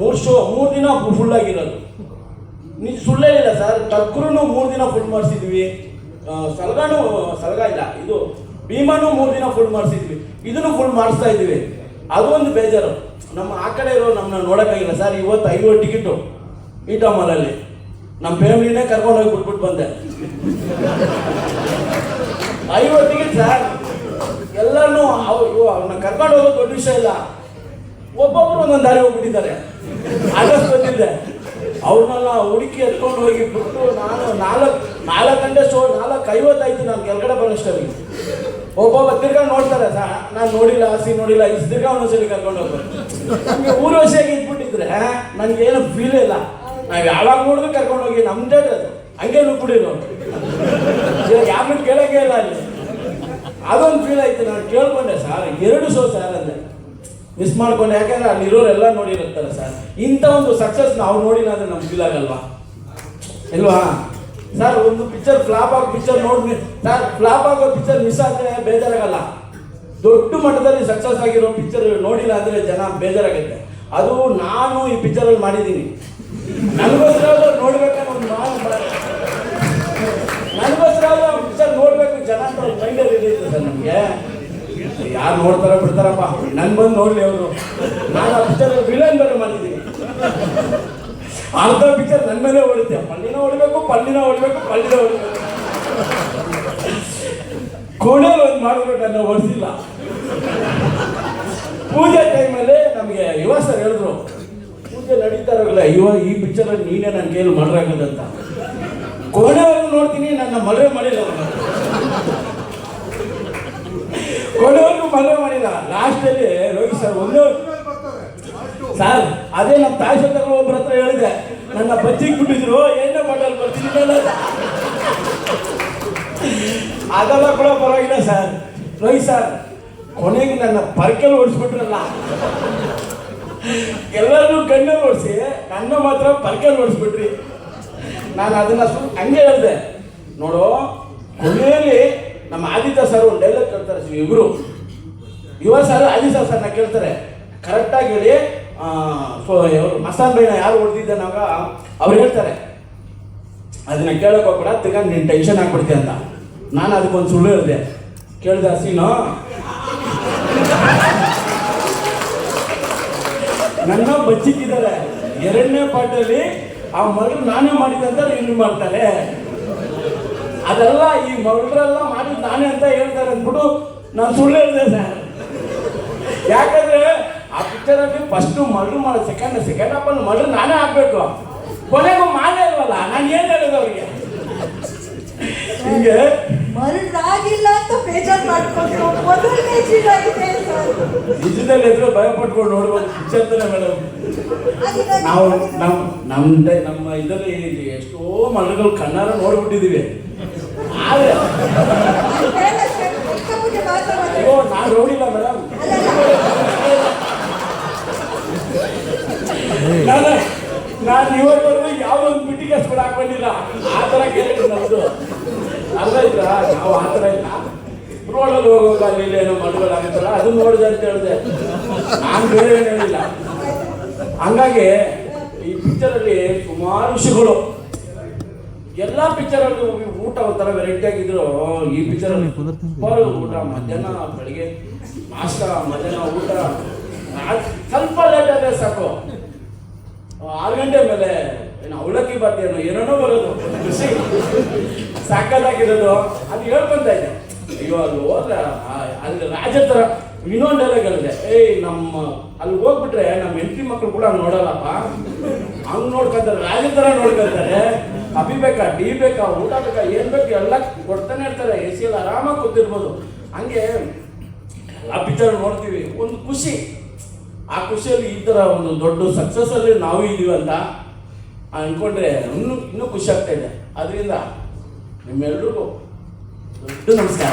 ಮೂರು ಶೋ, ಮೂರು ದಿನ ಫುಲ್ ಆಗಿರೋದು. ನಿಜ ಸುಳ್ಳೇ ಇಲ್ಲ ಸರ್. ಟಕ್ರೂ ಮೂರು ದಿನ ಫುಲ್ ಮಾಡಿಸಿದ್ವಿ. ಸಲಗಾನು, ಸಲಗ ಇಲ್ಲ. ಇದು ಭೀಮಾನು ಮೂರು ದಿನ ಫುಲ್ ಮಾಡಿಸಿದ್ವಿ. ಇದನ್ನು ಫುಲ್ ಮಾಡಿಸ್ತಾ ಇದ್ದೀವಿ. ಅದು ಒಂದು ಬೇಜಾರು. ನಮ್ಮ ಆ ಕಡೆ ಇರೋ ನಮ್ಮನ್ನ ನೋಡೋಕ್ಕಾಗಿಲ್ಲ ಸರ್. ಇವತ್ತು ಐವತ್ತು ಟಿಕೆಟು ಈಟಾ ಮಾಲಲ್ಲಿ ನಮ್ಮ ಫ್ಯಾಮಿಲಿನೇ ಕರ್ಕೊಂಡು ಹೋಗಿ ಬಿಟ್ಬಿಟ್ಟು ಬಂದೆ. ಐವತ್ತು ಟಿಕೆಟ್ ಸರ್. ಎಲ್ಲರೂ ಅವ್ ಅವ್ರನ್ನ ಕರ್ಕೊಂಡು ಹೋಗೋದು ದೊಡ್ಡ ವಿಷಯ ಇಲ್ಲ. ಒಬ್ಬೊಬ್ರು ಒಂದೊಂದು ದಾರಿ ಹೋಗ್ಬಿಟ್ಟಿದ್ದಾರೆ. ಆಗಸ್ಟ್ ಬಂದಿದ್ದೆ ಅವ್ರನ್ನೆಲ್ಲ ಹುಡುಕಿ ಎತ್ಕೊಂಡು ಹೋಗಿ ಬಿಟ್ಟು ನಾನು ನಾಲ್ಕು ನಾಲ್ಕು ಗಂಟೆ ಶೋ ನಾಲ್ಕು ಐವತ್ತಾಯ್ತು ನಾನು ಕೆಳಗಡೆ ಬರೋಷ್ಟಲ್ಲಿ ಒಬ್ಬೊಬ್ಬ ತಿರ್ಗಾ ನೋಡ್ತಾರೆ ಸರ್ ನಾನು ನೋಡಿಲ್ಲ ಹಸಿ ನೋಡಿಲ್ಲ, ಇಷ್ಟು ತಿರ್ಗಾ ಒಂದೊಂದ್ಸಲಿ ಕರ್ಕೊಂಡು ಹೋಗ್ತಾರೆ. ಊರು ವರ್ಷಿಯಾಗಿ ಇದ್ಬಿಟ್ಟಿದ್ರೆ ನನಗೆ ಫೀಲ್ ಇಲ್ಲ. ನಾವು ಯಾವಾಗ ನೋಡಿದ್ರು ಕರ್ಕೊಂಡು ಹೋಗಿ ನಮ್ದೇ ಅದು. ಹಂಗೆ ನುಗ್ಬಿಡಿರೋ ಇವಾಗ ಯಾರನ್ನೂ ಕೇಳೋಕೆ ಇಲ್ಲ ಅಲ್ಲಿ. ಅದೊಂದು ಫೀಲ್ ಆಯ್ತು, ನಾನು ಕೇಳ್ಕೊಂಡೆ ಸರ್ ಎರಡು ಸೋ ಸರ್ ಅಂದೆ ಮಿಸ್ ಮಾಡ್ಕೊಂಡೆ. ಯಾಕಂದ್ರೆ ಅಲ್ಲಿರೋರೆಲ್ಲ ನೋಡಿರುತ್ತಾರೆ ಸರ್ ಇಂಥ ಒಂದು ಸಕ್ಸಸ್ ನಾವು ನೋಡಿಲ್ಲ ಅಂದ್ರೆ ನಮ್ಗೆ ಫೀಲ್ ಆಗಲ್ವಾ? ಇಲ್ವಾ? ಸರ್ ಒಂದು ಪಿಕ್ಚರ್ ಫ್ಲಾಪ್ ಆಗೋ ಪಿಕ್ಚರ್ ನೋಡಿ ಸರ್ ಫ್ಲಾಪ್ ಆಗೋ ಪಿಕ್ಚರ್ ಮಿಸ್ ಆದರೆ ಬೇಜಾರಾಗಲ್ಲ. ದೊಡ್ಡ ಮಟ್ಟದಲ್ಲಿ ಸಕ್ಸಸ್ ಆಗಿರೋ ಪಿಕ್ಚರ್ ನೋಡಿಲ್ಲ ಅಂದ್ರೆ ಜನ ಬೇಜಾರಾಗುತ್ತೆ. ಅದು ನಾನು ಈ ಪಿಕ್ಚರಲ್ಲಿ ಮಾಡಿದ್ದೀನಿ. ನನಗೋಸ್ಕರ ನೋಡ್ಬೇಕನ್ನೋ ಒಂದು ನಾವು ನನಗೋಸ್ಕರ ಪಿಕ್ಚರ್ ನೋಡಬೇಕು ಜನ ಅಂತ ಮೈಂಡಲ್ಲಿ ಇರುತ್ತೆ ಸರ್ ನಮಗೆ. ಯಾರು ನೋಡ್ತಾರ ಬಿಡ್ತಾರಪ್ಪ. ನನ್ ಬಂದು ನೋಡ್ಲಿ ಅವರು. ನಾನು ಆ ಪಿಕ್ಚರ್ ವಿಲನ್ ಬೇರೆ ಮಾಡಿದ್ದೀನಿ. ಅರ್ಧ ಪಿಕ್ಚರ್ ನನ್ನ ಮೇಲೆ ಹೊಡಿತೆ. ಪಲ್ಲಿನ ಹೊಡಿಬೇಕು ಪಲ್ಲಿನ ಹೊಡಿಬೇಕು ಪಲ್ಲಿನ ಹೊಡಿಬೇಕು. ಕೋಣೆ ಒಂದು ಮಾಡ್ಬೇಕು ನನ್ನ ಹೊಡಿಸಿಲ್ಲ. ಪೂಜೆ ಟೈಮಲ್ಲಿ ನಮಗೆ ಯುವ ಸರ್ ಹೇಳಿದ್ರು, ಪೂಜೆ ನಡೀತಾ ಇರೋಲ್ಲ ಯುವ ಈ ಪಿಕ್ಚರ್ ನೀನೇ ನನ್ನ ಕೈಯಲ್ಲಿ ಮಾಡ್ರಾಗದಂತ ಕೋಣೆವರೆಗೂ ನೋಡ್ತೀನಿ, ನನ್ನ ಮದುವೆ ಮಾಡಿಲ್ಲ. ಕೊನೆವರೆಗೂ ಮದುವೆ ಮಾಡಿಲ್ಲ ಲಾಸ್ಟಲ್ಲಿ ರೋಹಿತ್ ಸರ್ ಒಂದು ಸರ್ ಅದೇ ನಮ್ಮ ತಾಯಿ ಸತ್ರ ಒಬ್ಬರ ಹತ್ರ ಹೇಳಿದೆ. ನನ್ನ ಬಜ್ಜಿಗೆ ಬಿಟ್ಟಿದ್ರು ಎಣ್ಣೆ ಬಾಟಲ್ ಬರ್ತೀನಿ ಅದೆಲ್ಲ ಕೂಡ ಪರವಾಗಿಲ್ಲ ಸರ್ ರೋಹಿತ್ ಸರ್ ಕೊನೆಗೆ ನನ್ನ ಪರ್ಕೆಲ್ ಓಡಿಸ್ಬಿಟ್ರಲ್ಲ. ಎಲ್ಲರೂ ಕಣ್ಣಲ್ಲಿ ಓಡಿಸಿ, ನನ್ನ ಮಾತ್ರ ಪರ್ಕೆಲ್ ಓಡಿಸ್ಬಿಟ್ರಿ. ನಾನು ಅದನ್ನ ಹಂಗೆ ಹೇಳಿದೆ. ನೋಡು, ಕೊನೆಯಲ್ಲಿ ನಮ್ಮ ಆದಿತ್ಯ ಸರ್ ಒಂದು ಡೈಲಾಗ್ ಕೇಳ್ತಾರೆ ಇವರು. ಯುವ ಸರ್ ಆದಿತ್ಯ ಸರ್ನ ಕೇಳ್ತಾರೆ ಕರೆಕ್ಟಾಗಿ ಹೇಳಿ ಮಸಾನ್ ಬೈನ ಯಾರು ಹೊಡೆದಿದ್ದಾನಾಗ ಅವ್ರು ಹೇಳ್ತಾರೆ, ಅದನ್ನ ಕೇಳಕ್ ಹೋಗ್ಬೇಡ, ತಿರ್ಗಾ ನೀನು ಟೆನ್ಷನ್ ಆಗ್ಬಿಡ್ತೀಯ ಅಂತ. ನಾನು ಅದಕ್ಕೊಂದು ಸುಳ್ಳು ಹೇಳಿದೆ. ಕೇಳಿದೆ ಸೀನು ನನ್ನ ಬಚ್ಚಿಕ್ಕಿದ್ದಾರೆ. ಎರಡನೇ ಪಾಠದಲ್ಲಿ ಆ ಮಗಳು ನಾನೇ ಮಾಡಿದ್ದೆ ಅಂತ ಇನ್ನು ಮಾಡ್ತಾರೆ ಅದೆಲ್ಲ ಈ ಮಗಳೆಲ್ಲ ಮಾಡಿದ್ ನಾನೇ ಅಂತ ಹೇಳ್ತಾರೆ ಅಂದ್ಬಿಟ್ಟು ನಾನು ಸುಳ್ಳು ಹೇಳಿದೆ ಸರ್. ಯಾಕಂದ್ರೆ ಆ ಪಿಕ್ಚರಲ್ಲಿ ಫಸ್ಟ್ ಮರ್ಡ್ರ್ ಮಾಡೋ ಸೆಕೆಂಡ್ ಸೆಕೆಂಡ್ ಹಾಫ್ ಅಲ್ಲಿ ಮರ್ಡ್ರ್ ನಾನೇ ಆಗ್ಬೇಕು. ಕೊನೆಗೂ ಮಾಡೇ ಇಲ್ವಲ್ಲ? ನಾನು ಏನ್ ಹೇಳಿದ್ ಅವ್ರಿಗೆ? ಹಿಂಗೆ. ಮರಳಾಗಿಲ್ಲ ಅಂತ ಬೇಜಾರ್ ಮಾಡ್ಕೊಂಡು ಮೊದಲನೇ ಜೀವ ಇದೆ ಸರ್. ನಿಜದಲ್ಲಿ ಎದುರು ಭಯ ಪಟ್ಕೊಂಡು ನೋಡ್ಬೋದು ಪಿಕ್ಚರ್ ತಾನೆ ಮೇಡಮ್ ನಾವು ನಮ್ಮ ನಮ್ಮ ನಮ್ಮ ಇದರಲ್ಲಿ ಎಷ್ಟೋ ಮರಗಳು ಕಣ್ಣಾರ ನೋಡ್ಬಿಟ್ಟಿದೀವಿ. ಮಾತ್ರ ನಾನು ನೋಡಿಲ್ಲ ಮೇಡಮ್ ನಾನು ನಾನು ಇವತ್ತವರೆಗೂ ಯಾವುದೋ ಬಿಟ್ಟಿಗೆ ಕೂಡ ಹಾಕೊಂಡಿಲ್ಲ ಆ ಥರ ಕೇಳಿದ್ರು ನಮ್ದು ಅರ್ಥ ಆಯ್ತಾ ನಾವು ಆ ಥರ ಇಲ್ಲ ರೋಡಲ್ಲಿ ಹೋಗುವಾಗ ಅಲ್ಲಿ ಇಲ್ಲಿ ಏನೋ ಮದುವೆಗಳಾಗುತ್ತಲ್ಲ ಅದನ್ನ ನೋಡಿದೆ ಅಂತ ಹೇಳಿದೆ ನಾನು ಬೇರೆ ಏನು ಹೇಳಿಲ್ಲ ಹಂಗಾಗಿ ಈ ಪಿಕ್ಚರಲ್ಲಿ ಸುಮಾರು ವಿಷಯಗಳು. ಎಲ್ಲ ಪಿಕ್ಚರಲ್ಲಿ ಊಟ ಒಂಥರ ವೆರೈಟಿ ಆಗಿದ್ರು. ಈ ಪಿಕ್ಚರ್ ಅಲ್ಲಿ ಊಟ, ಮಧ್ಯಾಹ್ನ, ಬೆಳಿಗ್ಗೆ, ನಾಷ್ಟ, ಮಧ್ಯಾಹ್ನ ಊಟ. ಸ್ವಲ್ಪ ಲೇಟ್ ಆದ್ರೆ ಸಾಕು. ಆರು ಗಂಟೆ ಮೇಲೆ ಏನು ಅವಲಕ್ಕಿ ಬಾತಿಯನ್ನು ಏನೋ ಬರೋದು. ಖುಷಿ. ಸಾಕಾಗಿರೋದು ಅದು ಹೇಳ್ಕೊಂತ ಇದೆ ಅಯ್ಯೋ ಅಲ್ಲಿ ಹೋದ್ರೆ ಅಲ್ಲಿ ರಾಜ ಥರ ಇನ್ನೊಂದು ಡೈಲಾಗ್ ಏಯ್, ನಮ್ಮ ಅಲ್ಲಿ ಹೋಗ್ಬಿಟ್ರೆ ನಮ್ಮ ಹೆಂಡತಿ ಮಕ್ಕಳು ಕೂಡ ನೋಡಲ್ಲಪ್ಪ. ಹಂಗೆ ನೋಡ್ಕೊಂತಾರೆ, ರಾಜ ಥರ ನೋಡ್ಕೊಂತಾರೆ. ಕಾಫಿ ಬೇಕಾ, ಟೀ ಬೇಕಾ, ಊಟ ಬೇಕಾ, ಏನ್ ಬೇಕು ಎಲ್ಲ ಕೊಡ್ತಾನೆ ಇರ್ತಾರೆ. ಎ ಸಿ ಎಲ್ಲ ಆರಾಮಾಗಿ ಕೂತಿರ್ಬೋದು. ಹಂಗೆ ಎಲ್ಲ ಪಿಕ್ಚರ್ ನೋಡ್ತೀವಿ. ಒಂದು ಖುಷಿ. ಆ ಖುಷಿಯಲ್ಲಿ ಈ ಥರ ಒಂದು ದೊಡ್ಡ ಸಕ್ಸಸ್ ಅಲ್ಲಿ ನಾವು ಇದೀವಿ ಅಂತ ಅಂದ್ಕೊಂಡ್ರೆ ಇನ್ನೂ ಇನ್ನೂ ಖುಷಿ ಆಗ್ತಾ ಇದೆ. ಅದರಿಂದ ನಿಮ್ಮೆಲ್ರಿಗೂ ದೊಡ್ಡ ನಮಸ್ಕಾರ.